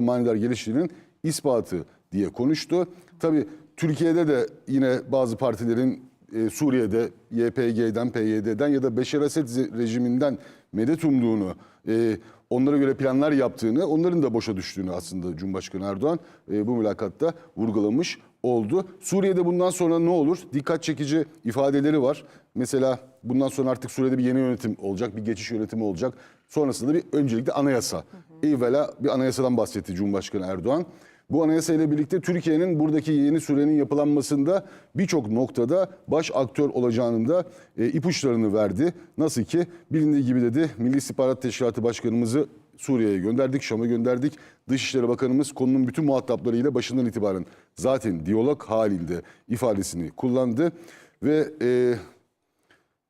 manidar geliştiğinin ispatı diye konuştu. Tabii Türkiye'de de yine bazı partilerin e, Suriye'de YPG'den, PYD'den ya da Beşar Esed rejiminden medet umduğunu, e, onlara göre planlar yaptığını, onların da boşa düştüğünü aslında Cumhurbaşkanı Erdoğan e, bu mülakatta vurgulamış oldu. Suriye'de bundan sonra ne olur? Dikkat çekici ifadeleri var. Mesela bundan sonra artık Suriye'de bir yeni yönetim olacak, bir geçiş yönetimi olacak. Sonrasında bir öncelikle anayasa. Evvela bir anayasadan bahsetti Cumhurbaşkanı Erdoğan. Bu anayasa ile birlikte Türkiye'nin buradaki yeni sürenin yapılanmasında birçok noktada baş aktör olacağının da e, ipuçlarını verdi. Nasıl ki bilindiği gibi dedi Milli İstihbarat Teşkilatı Başkanımızı Suriye'ye gönderdik, Şam'a gönderdik. Dışişleri Bakanımız konunun bütün muhataplarıyla başından itibaren zaten diyalog halinde ifadesini kullandı. Ve e,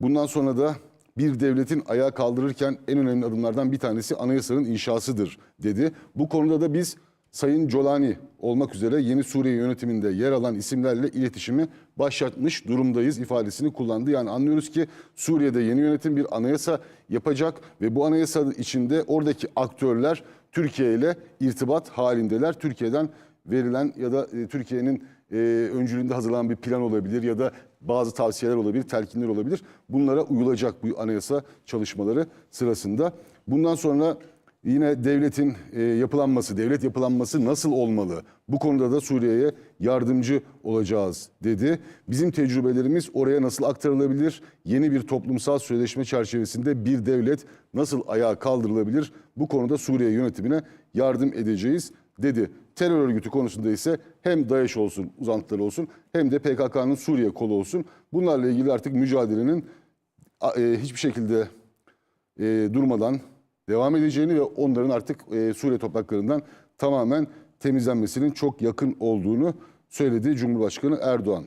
bundan sonra da bir devletin ayağa kaldırırken en önemli adımlardan bir tanesi anayasanın inşasıdır dedi. Bu konuda da biz Sayın Colani olmak üzere yeni Suriye yönetiminde yer alan isimlerle iletişimi başlatmış durumdayız ifadesini kullandı. Yani anlıyoruz ki Suriye'de yeni yönetim bir anayasa yapacak ve bu anayasa içinde oradaki aktörler Türkiye ile irtibat halindeler. Türkiye'den verilen ya da e, Türkiye'nin e, öncülüğünde hazırlanan bir plan olabilir ya da bazı tavsiyeler olabilir, telkinler olabilir. Bunlara uyulacak bu anayasa çalışmaları sırasında. Bundan sonra yine devletin e, yapılanması, devlet yapılanması nasıl olmalı? Bu konuda da Suriye'ye yardımcı olacağız dedi. Bizim tecrübelerimiz oraya nasıl aktarılabilir? Yeni bir toplumsal sözleşme çerçevesinde bir devlet nasıl ayağa kaldırılabilir? Bu konuda Suriye yönetimine yardım edeceğiz dedi. Terör örgütü konusunda ise hem DAEŞ olsun, uzantıları olsun hem de PKK'nın Suriye kolu olsun. Bunlarla ilgili artık mücadelenin e, hiçbir şekilde e, durmadan devam edeceğini ve onların artık e, Suriye topraklarından tamamen temizlenmesinin çok yakın olduğunu söyledi Cumhurbaşkanı Erdoğan.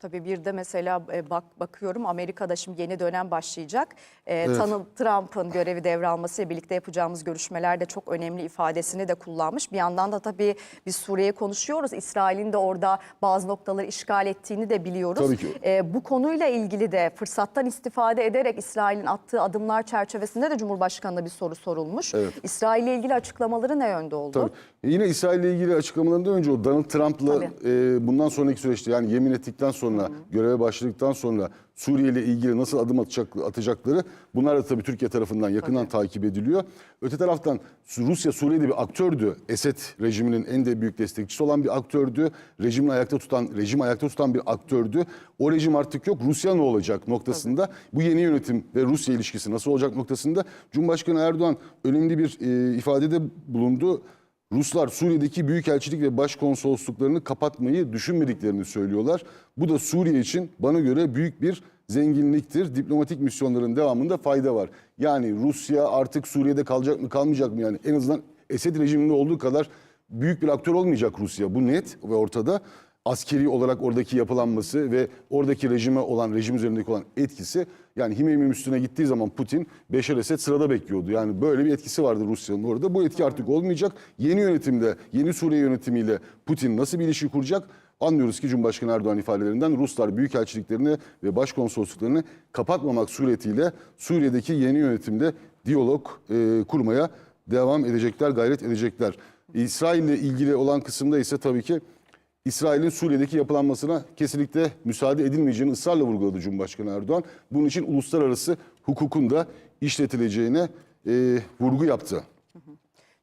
Tabii bir de mesela e, bak bakıyorum Amerika'da şimdi yeni dönem başlayacak. E, Donald Trump'ın görevi devralmasıyla birlikte yapacağımız görüşmelerde çok önemli ifadesini de kullanmış. Bir yandan da tabii biz Suriye konuşuyoruz. İsrail'in de orada bazı noktaları işgal ettiğini de biliyoruz. Tabii ki. E, bu konuyla ilgili de fırsattan istifade ederek İsrail'in attığı adımlar çerçevesinde de Cumhurbaşkanı'na bir soru sorulmuş. Evet. İsrail ile ilgili açıklamaları ne yönde oldu? Tabii. Yine İsrail ile ilgili açıklamalarından önce o Donald Trump'la e, bundan sonraki süreçte yani yemin ettikten sonra göreve başladıktan sonra Suriye ile ilgili nasıl adım atacak, atacakları bunlar da tabii Türkiye tarafından yakından takip ediliyor. Öte taraftan Rusya Suriye'de bir aktördü. Esed rejiminin en de büyük destekçisi olan bir aktördü. Rejimin ayakta tutan, rejim ayakta tutan bir aktördü. O rejim artık yok. Rusya ne olacak noktasında bu yeni yönetim ve Rusya ilişkisi nasıl olacak noktasında Cumhurbaşkanı Erdoğan önemli bir e, ifadede bulundu. Ruslar Suriye'deki büyükelçilik ve başkonsolosluklarını kapatmayı düşünmediklerini söylüyorlar. Bu da Suriye için bana göre büyük bir zenginliktir. Diplomatik misyonların devamında fayda var. Yani Rusya artık Suriye'de kalacak mı kalmayacak mı yani en azından Esed rejiminde olduğu kadar büyük bir aktör olmayacak Rusya. Bu net ve ortada. Askeri olarak oradaki yapılanması ve oradaki rejime olan, rejim üzerindeki olan etkisi yani Himeymi'nin üstüne gittiği zaman Putin Beşar Esed sırada bekliyordu. Yani böyle bir etkisi vardı Rusya'nın orada. Bu etki artık olmayacak. Yeni yönetimde, yeni Suriye yönetimiyle Putin nasıl bir ilişki kuracak? Anlıyoruz ki Cumhurbaşkanı Erdoğan ifadelerinden Ruslar büyükelçiliklerini ve başkonsolosluklarını kapatmamak suretiyle Suriye'deki yeni yönetimde diyalog e, kurmaya devam edecekler, gayret edecekler. İsrail ile ilgili olan kısımda ise tabii ki İsrail'in Suriye'deki yapılanmasına kesinlikle müsaade edilmeyeceğini ısrarla vurguladı Cumhurbaşkanı Erdoğan. Bunun için uluslararası hukukun da işletileceğine e, vurgu yaptı.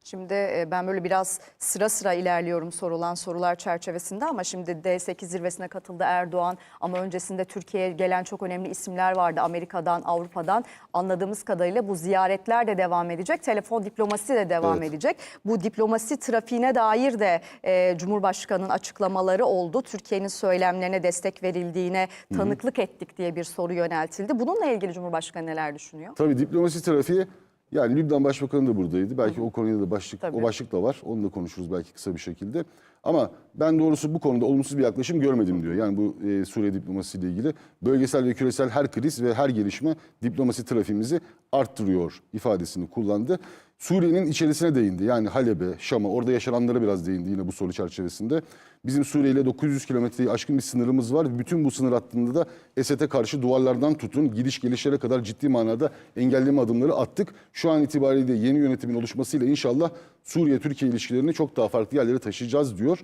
Şimdi e, ben böyle biraz sıra sıra ilerliyorum sorulan sorular çerçevesinde ama şimdi D8 zirvesine katıldı Erdoğan ama öncesinde Türkiye'ye gelen çok önemli isimler vardı Amerika'dan, Avrupa'dan. Anladığımız kadarıyla bu ziyaretler de devam edecek, telefon diplomasi de devam Evet. edecek. Bu diplomasi trafiğine dair de e, Cumhurbaşkanı'nın açıklamaları oldu. Türkiye'nin söylemlerine destek verildiğine tanıklık ettik diye bir soru yöneltildi. Bununla ilgili Cumhurbaşkanı neler düşünüyor? Tabii diplomasi trafiği yani Lübnan Başbakanı da buradaydı. Belki o konuda da başlık Tabii. o başlık da var. Onu da konuşuruz belki kısa bir şekilde. Ama ben doğrusu bu konuda olumsuz bir yaklaşım görmedim diyor. Yani bu e, Suriye diplomasisiyle ilgili bölgesel ve küresel her kriz ve her gelişme diplomasi trafiğimizi arttırıyor ifadesini kullandı. Suriye'nin içerisine değindi. Yani Halep'e, Şam'a, orada yaşananlara biraz değindi yine bu soru çerçevesinde. Bizim Suriye ile 900 kilometreyi aşkın bir sınırımız var. Bütün bu sınır hattında da Esed'e karşı duvarlardan tutun, gidiş gelişlere kadar ciddi manada engelleme adımları attık. Şu an itibariyle yeni yönetimin oluşmasıyla inşallah Suriye-Türkiye ilişkilerini çok daha farklı yerlere taşıyacağız diyor.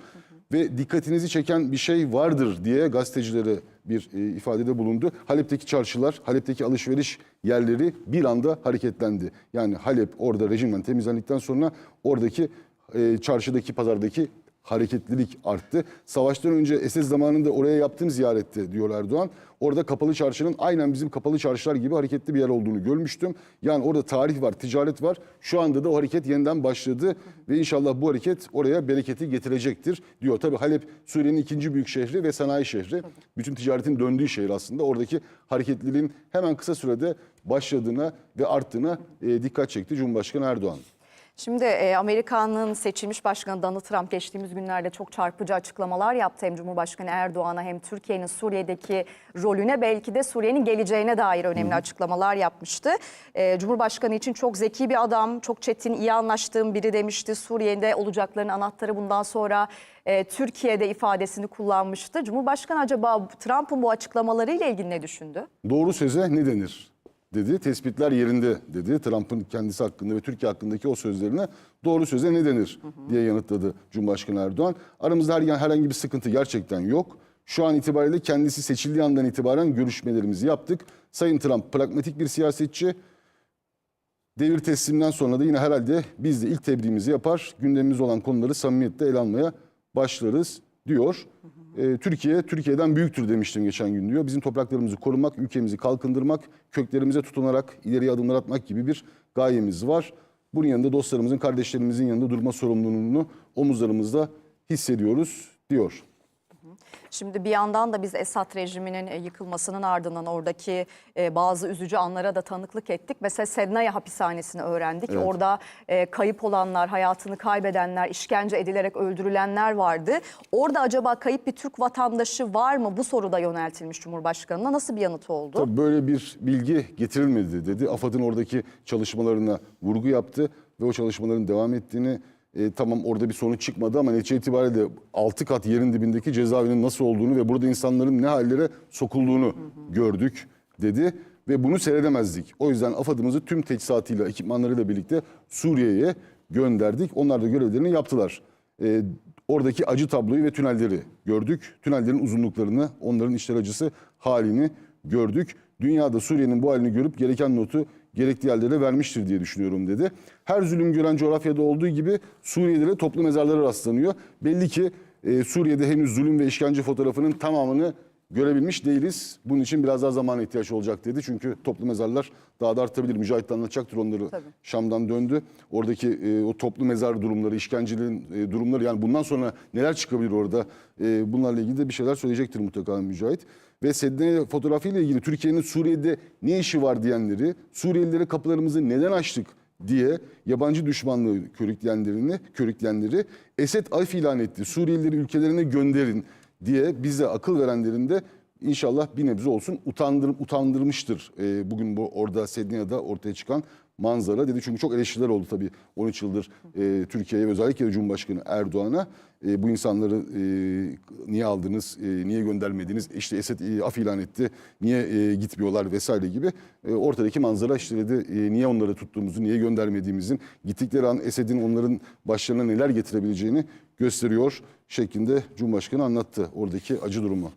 Ve dikkatinizi çeken bir şey vardır diye gazetecilere bir e, ifadede bulundu. Halep'teki çarşılar, Halep'teki alışveriş yerleri bir anda hareketlendi. Yani Halep orada rejimden temizlendikten sonra oradaki e, çarşıdaki, pazardaki hareketlilik arttı. Savaştan önce Esed zamanında oraya yaptığım ziyarette diyor Erdoğan. Orada kapalı çarşının aynen bizim kapalı çarşılar gibi hareketli bir yer olduğunu görmüştüm. Yani orada tarih var, ticaret var. Şu anda da o hareket yeniden başladı ve inşallah bu hareket oraya bereketi getirecektir diyor. Tabii Halep Suriye'nin ikinci büyük şehri ve sanayi şehri. Bütün ticaretin döndüğü şehir aslında. Oradaki hareketliliğin hemen kısa sürede başladığına ve arttığına e, dikkat çekti Cumhurbaşkanı Erdoğan. Şimdi e, Amerika'nın seçilmiş başkanı Donald Trump geçtiğimiz günlerde çok çarpıcı açıklamalar yaptı. Hem Cumhurbaşkanı Erdoğan'a hem Türkiye'nin Suriye'deki rolüne belki de Suriye'nin geleceğine dair önemli açıklamalar yapmıştı. E, Cumhurbaşkanı için çok zeki bir adam, çok çetin, iyi anlaştığım biri demişti. Suriye'de olacakların anahtarı bundan sonra e, Türkiye'de ifadesini kullanmıştı. Cumhurbaşkanı acaba Trump'ın bu açıklamalarıyla ilgili ne düşündü? Doğru söze ne denir? Dedi. Tespitler yerinde dedi. Trump'ın kendisi hakkında ve Türkiye hakkındaki o sözlerine doğru söze ne denir diye yanıtladı Cumhurbaşkanı Erdoğan. Aramızda her, herhangi bir sıkıntı gerçekten yok. Şu an itibariyle kendisi seçildiği andan itibaren görüşmelerimizi yaptık. Sayın Trump pragmatik bir siyasetçi. Devir tesliminden sonra da yine herhalde biz de ilk tebriğimizi yapar. Gündemimiz olan konuları samimiyetle ele almaya başlarız diyor. Ee, Türkiye, Türkiye'den büyüktür demiştim geçen gün diyor. Bizim topraklarımızı korumak, ülkemizi kalkındırmak, köklerimize tutunarak ileriye adımlar atmak gibi bir gayemiz var. Bunun yanında dostlarımızın, kardeşlerimizin yanında durma sorumluluğunu omuzlarımızda hissediyoruz diyor. Şimdi bir yandan da biz Esad rejiminin e, yıkılmasının ardından oradaki e, bazı üzücü anlara da tanıklık ettik. Mesela Sednaya hapishanesini öğrendik. Evet. Orada e, kayıp olanlar, hayatını kaybedenler, işkence edilerek öldürülenler vardı. Orada acaba kayıp bir Türk vatandaşı var mı? Bu soru da yöneltilmiş Cumhurbaşkanı'na. Nasıl bir yanıtı oldu? Tabii böyle bir bilgi getirilmedi dedi. AFAD'ın oradaki çalışmalarına vurgu yaptı ve o çalışmaların devam ettiğini e, tamam orada bir sonuç çıkmadı ama netice itibariyle 6 kat yerin dibindeki cezaevinin nasıl olduğunu ve burada insanların ne hallere sokulduğunu gördük dedi ve bunu seyredemezdik. O yüzden AFAD'ımızı tüm teçhizatıyla, ekipmanlarıyla birlikte Suriye'ye gönderdik. Onlar da görevlerini yaptılar. E, oradaki acı tabloyu ve tünelleri gördük. Tünellerin uzunluklarını, onların içler acısı halini gördük. Dünyada Suriye'nin bu halini görüp gereken notu gerekli yerlere vermiştir diye düşünüyorum dedi. Her zulüm gören coğrafyada olduğu gibi Suriye'de de toplu mezarlara rastlanıyor. Belli ki e, Suriye'de henüz zulüm ve işkence fotoğrafının tamamını görebilmiş değiliz. Bunun için biraz daha zamana ihtiyaç olacak dedi. Çünkü toplu mezarlar daha da artabilir. Mücahit de anlatacaktır onları. Tabii. Şam'dan döndü. Oradaki e, o toplu mezar durumları, işkencelerin e, durumları yani bundan sonra neler çıkabilir orada? E, bunlarla ilgili de bir şeyler söyleyecektir mutlaka Mücahit. Ve Sedne fotoğrafıyla ilgili Türkiye'nin Suriye'de ne işi var diyenleri, Suriyelilere kapılarımızı neden açtık diye yabancı düşmanlığı körükleyenlerini, körükleyenleri Esed af ilan etti. Suriyelileri ülkelerine gönderin diye bize akıl verenlerin de inşallah bir nebze olsun utandır, utandırmıştır. e, bugün bu orada Sedniya'da ortaya çıkan manzara dedi. Çünkü çok eleştiriler oldu tabii 13 yıldır e, Türkiye'ye özellikle Cumhurbaşkanı Erdoğan'a. E, bu insanları e, niye aldınız, e, niye göndermediniz, işte Esed e, af ilan etti, niye e, gitmiyorlar vesaire gibi. E, ortadaki manzara işte dedi e, niye onları tuttuğumuzu, niye göndermediğimizin, gittikleri an Esed'in onların başlarına neler getirebileceğini gösteriyor şeklinde Cumhurbaşkanı anlattı oradaki acı durumu.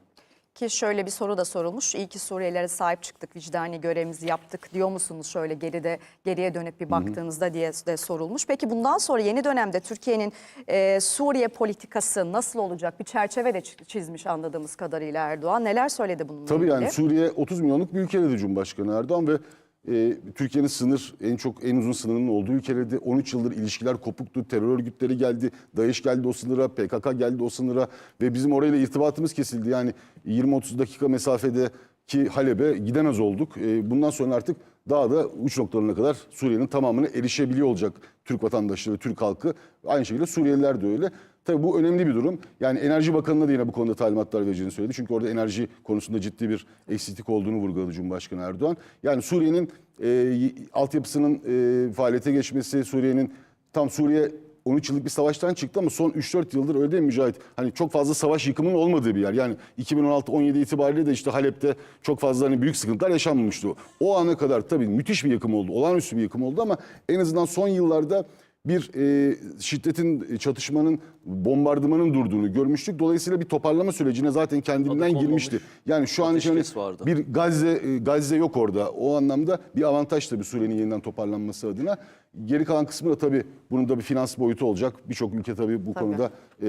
Ki şöyle bir soru da sorulmuş. İyi ki Suriyelilere sahip çıktık, vicdani görevimizi yaptık diyor musunuz şöyle geride geriye dönüp bir baktığınızda diye de sorulmuş. Peki bundan sonra yeni dönemde Türkiye'nin e, Suriye politikası nasıl olacak? Bir çerçeve de çi- çizmiş anladığımız kadarıyla Erdoğan. Neler söyledi bununla Tabii ilgili? yani Suriye 30 milyonluk bir ülke dedi Cumhurbaşkanı Erdoğan ve e, Türkiye'nin sınır en çok en uzun sınırının olduğu ülkelerde 13 yıldır ilişkiler kopuktu. Terör örgütleri geldi, DAEŞ geldi o sınıra, PKK geldi o sınıra ve bizim orayla irtibatımız kesildi. Yani 20-30 dakika mesafede ki Halep'e gidemez olduk. E, bundan sonra artık daha da uç noktalarına kadar Suriye'nin tamamına erişebiliyor olacak Türk vatandaşları, Türk halkı. Aynı şekilde Suriyeliler de öyle. Tabii bu önemli bir durum. Yani Enerji Bakanı'na da yine bu konuda talimatlar vereceğini söyledi. Çünkü orada enerji konusunda ciddi bir eksiklik olduğunu vurguladı Cumhurbaşkanı Erdoğan. Yani Suriye'nin e, altyapısının e, faaliyete geçmesi, Suriye'nin tam Suriye 13 yıllık bir savaştan çıktı ama son 3-4 yıldır öyle değil mi Mücahit? Hani çok fazla savaş yıkımının olmadığı bir yer. Yani 2016-17 itibariyle de işte Halep'te çok fazla hani büyük sıkıntılar yaşanmamıştı. O ana kadar tabii müthiş bir yıkım oldu. Olağanüstü bir yıkım oldu ama en azından son yıllarda bir e, şiddetin, çatışmanın, bombardımanın durduğunu görmüştük. Dolayısıyla bir toparlama sürecine zaten kendiliğinden girmişti. Yani şu an için vardı. bir Gazze e, Gazze yok orada. O anlamda bir avantaj tabii Suriye'nin yeniden toparlanması adına. Geri kalan kısmı da tabii bunun da bir finans boyutu olacak. Birçok ülke tabii bu Tabii. konuda e,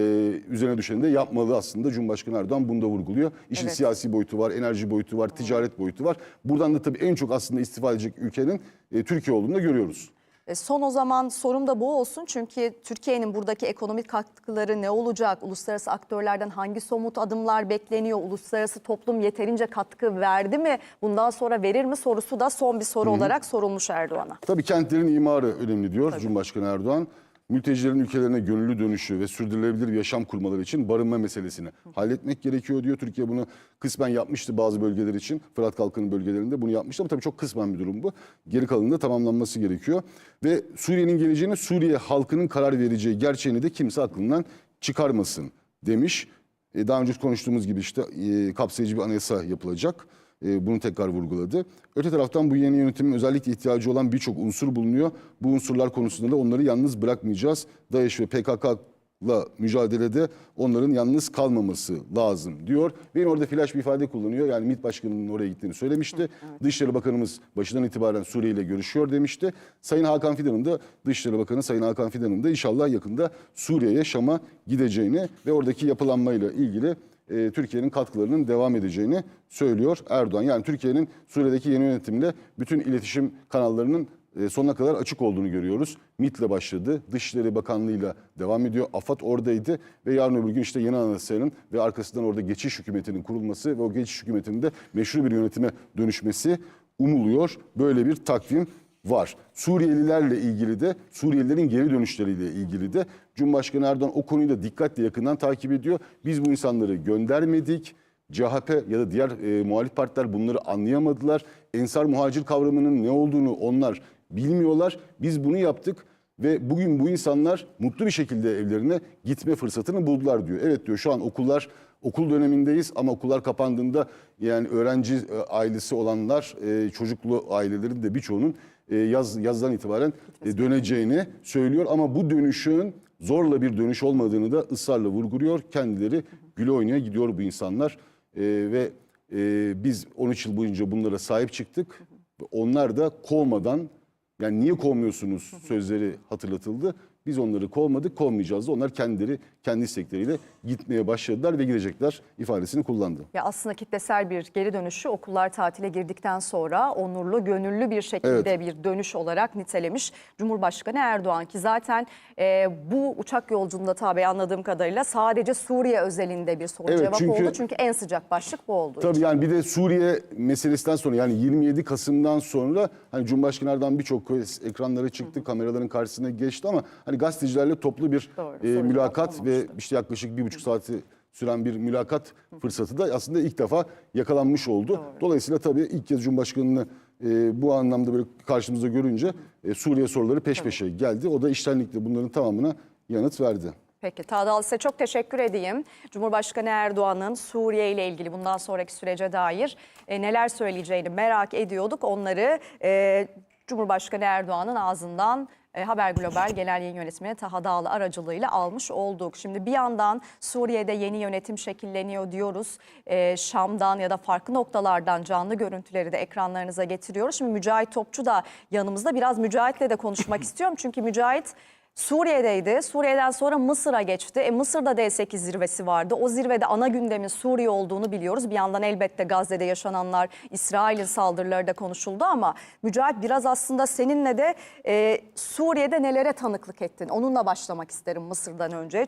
üzerine düşeni de yapmalı aslında. Cumhurbaşkanı Erdoğan bunu da vurguluyor. İşin Evet. siyasi boyutu var, enerji boyutu var, ticaret boyutu var. Buradan da tabii en çok aslında istifade edecek ülkenin e, Türkiye olduğunu da görüyoruz. E, Son o zaman sorum da bu olsun. Çünkü Türkiye'nin buradaki ekonomik katkıları ne olacak? Uluslararası aktörlerden hangi somut adımlar bekleniyor? Uluslararası toplum yeterince katkı verdi mi? Bundan sonra verir mi sorusu da son bir soru olarak sorulmuş Erdoğan'a. Tabii kentlerin imarı önemli diyor Cumhurbaşkanı Erdoğan. Mültecilerin ülkelerine gönüllü dönüşü ve sürdürülebilir bir yaşam kurmaları için barınma meselesini halletmek gerekiyor diyor. Türkiye bunu kısmen yapmıştı bazı bölgeler için. Fırat Kalkanı bölgelerinde bunu yapmıştı ama tabii çok kısmen bir durum bu. Geri kalanında tamamlanması gerekiyor. Ve Suriye'nin geleceğine Suriye halkının karar vereceği gerçeğini de kimse aklından çıkarmasın demiş. E, Daha önce konuştuğumuz gibi işte e, kapsayıcı bir anayasa yapılacak. E, Bunu tekrar vurguladı. Öte taraftan bu yeni yönetimin özellikle ihtiyacı olan birçok unsur bulunuyor. Bu unsurlar konusunda da onları yalnız bırakmayacağız. DAEŞ ve PKK'la mücadelede onların yalnız kalmaması lazım diyor. Yine orada flash bir ifade kullanıyor. Yani MİT Başkanı'nın oraya gittiğini söylemişti. Dışişleri Bakanımız başından itibaren Suriye ile görüşüyor demişti. Sayın Hakan Fidan'ın da Dışişleri Bakanı Sayın Hakan Fidan'ın da inşallah yakında Suriye'ye, Şam'a gideceğini ve oradaki yapılanmayla ilgili e, Türkiye'nin katkılarının devam edeceğini söylüyor Erdoğan. Yani Türkiye'nin Suriye'deki yeni yönetimle bütün iletişim kanallarının e, sonuna kadar açık olduğunu görüyoruz. MİT'le başladı, Dışişleri Bakanlığı'yla devam ediyor. AFAD oradaydı ve yarın öbür gün işte yeni anayasanın ve arkasından orada geçiş hükümetinin kurulması ve o geçiş hükümetinin de meşru bir yönetime dönüşmesi umuluyor. Böyle bir takvim var. Suriyelilerle ilgili de Suriyelilerin geri dönüşleriyle ilgili de Cumhurbaşkanı Erdoğan o konuyu da dikkatle yakından takip ediyor. Biz bu insanları göndermedik. CHP ya da diğer e, muhalif partiler bunları anlayamadılar. Ensar muhacir kavramının ne olduğunu onlar bilmiyorlar. Biz bunu yaptık ve bugün bu insanlar mutlu bir şekilde evlerine gitme fırsatını buldular diyor. Evet diyor şu an okullar okul dönemindeyiz ama okullar kapandığında yani öğrenci e, ailesi olanlar e, çocuklu ailelerin de birçoğunun e, yaz yazdan itibaren döneceğini söylüyor ama bu dönüşün zorla bir dönüş olmadığını da ısrarla vurguluyor. Kendileri güle oynaya gidiyor bu insanlar E, ve e, biz 13 yıl boyunca bunlara sahip çıktık. Onlar da kovmadan yani niye kovmuyorsunuz sözleri hatırlatıldı. Biz onları kovmadık, kovmayacağız da onlar kendileri kendi istekleriyle gitmeye başladılar ve gidecekler ifadesini kullandı. Ya aslında kitlesel bir geri dönüşü okullar tatile girdikten sonra onurlu, gönüllü bir şekilde bir dönüş olarak nitelemiş Cumhurbaşkanı Erdoğan ki zaten e, bu uçak yolculuğunda tabi anladığım kadarıyla sadece Suriye özelinde bir soru Evet, cevap çünkü- oldu. Çünkü en sıcak başlık bu oldu. Tabii yani bir de Suriye meselesinden sonra yani 27 Kasım'dan sonra hani Cumhurbaşkanı Erdoğan birçok ekranlara çıktı, kameraların karşısına geçti ama hani gazetecilerle toplu bir Doğru, e, mülakat cevap ve işte yaklaşık bir buçuk saati süren bir mülakat fırsatı da aslında ilk defa yakalanmış oldu. Dolayısıyla tabii ilk kez Cumhurbaşkanı'nı e, bu anlamda böyle karşımızda görünce e, Suriye soruları peş peşe geldi. O da iştenlikle bunların tamamına yanıt verdi. Peki Tadal size çok teşekkür edeyim. Cumhurbaşkanı Erdoğan'ın Suriye ile ilgili bundan sonraki sürece dair e, neler söyleyeceğini merak ediyorduk. Onları e, Cumhurbaşkanı Erdoğan'ın ağzından e, Haber Global Genel Yayın Yönetmeni Taha Dağlı aracılığıyla almış olduk. Şimdi bir yandan Suriye'de yeni yönetim şekilleniyor diyoruz. E, Şam'dan ya da farklı noktalardan canlı görüntüleri de ekranlarınıza getiriyoruz. Şimdi Mücahit Topçu da yanımızda. Biraz Mücahit'le de konuşmak istiyorum. Çünkü Mücahit Suriye'deydi. Suriye'den sonra Mısır'a geçti. E, Mısır'da D8 zirvesi vardı. O zirvede ana gündemin Suriye olduğunu biliyoruz. Bir yandan elbette Gazze'de yaşananlar, İsrail'in saldırıları da konuşuldu ama Mücahit biraz aslında seninle de e, Suriye'de nelere tanıklık ettin? Onunla başlamak isterim Mısır'dan önce.